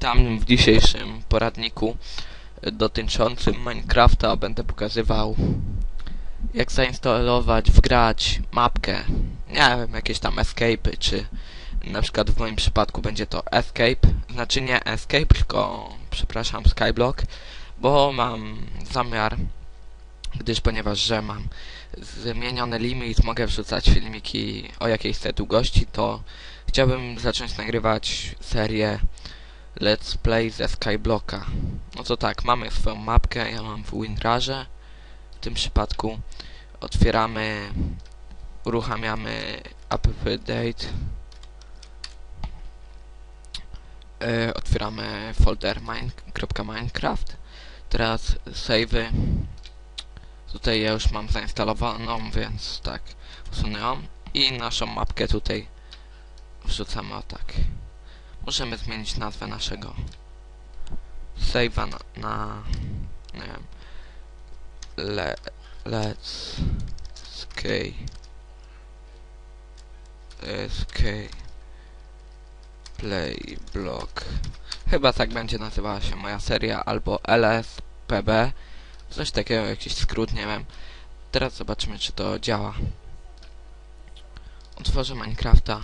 Witam w dzisiejszym poradniku dotyczącym Minecrafta. Będę pokazywał jak zainstalować, wgrać mapkę. Nie wiem, jakieś tam escape'y, czy na przykład w moim przypadku będzie to escape. Znaczy nie escape, tylko przepraszam, skyblock, bo mam zamiar, gdyż ponieważ, że mam zmieniony limit, mogę wrzucać filmiki o jakiejś tej długości, to chciałbym zacząć nagrywać serię Let's Play ze Skyblocka. No to tak, mamy swoją mapkę, ja mam w WinRarze. W tym przypadku otwieramy, uruchamiamy app-date. Yy, otwieramy folder mine.minecraft. Teraz save'y. Tutaj ja już mam zainstalowaną, więc tak, usunę ją. I naszą mapkę tutaj wrzucamy o tak. Możemy zmienić nazwę naszego save'a na, na nie wiem, le, let's sky sky play block. Chyba tak będzie nazywała się moja seria albo LSPB coś takiego, jakiś skrót, nie wiem. Teraz zobaczymy czy to działa. Otworzę Minecrafta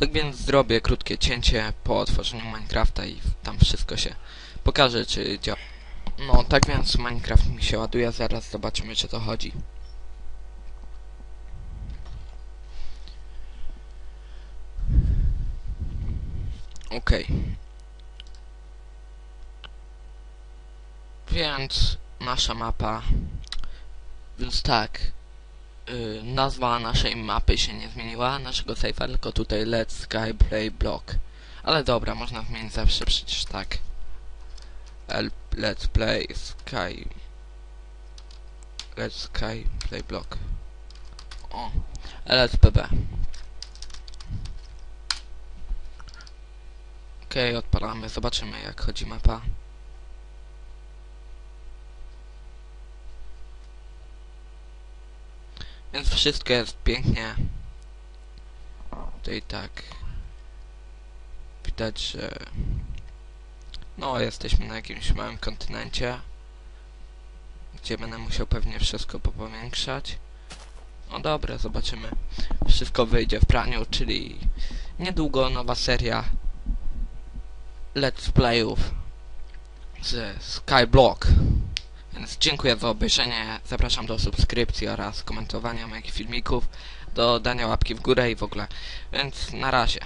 Tak więc zrobię krótkie cięcie po otworzeniu Minecrafta i tam wszystko się pokaże, czy działa. No, tak więc Minecraft mi się ładuje, zaraz zobaczymy, czy to chodzi. Okej. Więc nasza mapa. Więc tak, y, nazwa naszej mapy się nie zmieniła, naszego save'a, tylko tutaj Let's Sky Play Block. Ale dobra, można zmienić zawsze przecież tak. Let's Play Sky Let's Sky Play Block. O, LSPB. Okej, okay, odpalamy, zobaczymy jak chodzi mapa. Więc wszystko jest pięknie. Tutaj tak. Widać, że... No, jesteśmy na jakimś małym kontynencie. Gdzie będę musiał pewnie wszystko popowiększać. No dobra, zobaczymy. Wszystko wyjdzie w praniu, czyli niedługo nowa seria Let's Playów ze Skyblock. Więc dziękuję za obejrzenie, zapraszam do subskrypcji oraz komentowania moich filmików, do dania łapki w górę i w ogóle. Więc na razie.